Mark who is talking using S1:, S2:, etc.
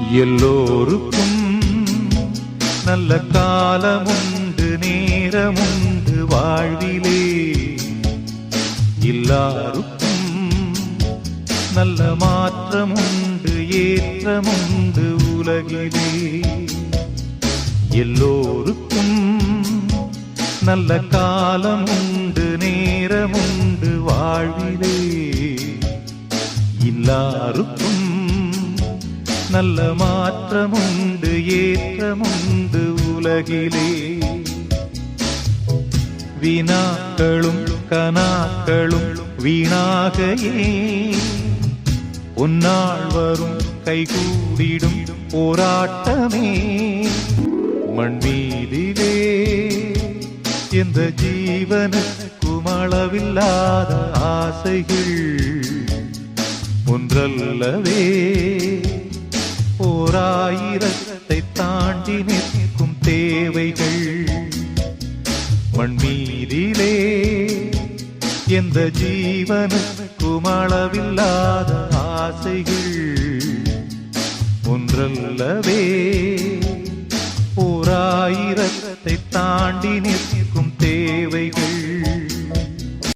S1: எல்லோருக்கும் நல்ல காலமுண்டு நேரமுண்டு வாழ்விலே. எல்லாருக்கும் நல்ல மாற்றமுண்டு ஏற்றமுண்டு உலகிலே. எல்லோருக்கும் நல்ல காலமுண்டு நேரமுண்டு வாழ்விலே. எல்லாருக்கும் நல்ல மாற்றமுண்டு ஏற்றமுண்டு உலகிலே. வினாக்களும் கனாக்களும் வீணாக உன்னால் வரும் கைகூடிடும் போராட்டமே. மண்மீதிலே எந்த ஜீவனுக்கும் அளவில்லாத ஆசைகள் ஒன்றல்லவே. ஓராயிரத்தை தாண்டி நிற்கும் தேவைகள் மண்மீதிலே எந்த ஜீவனுக்கும் அளவில்லாத ஆசைகள் ஒன்றல்லவே ஓராயிரத்தை தாண்டி நிற்கும் தேவைகள்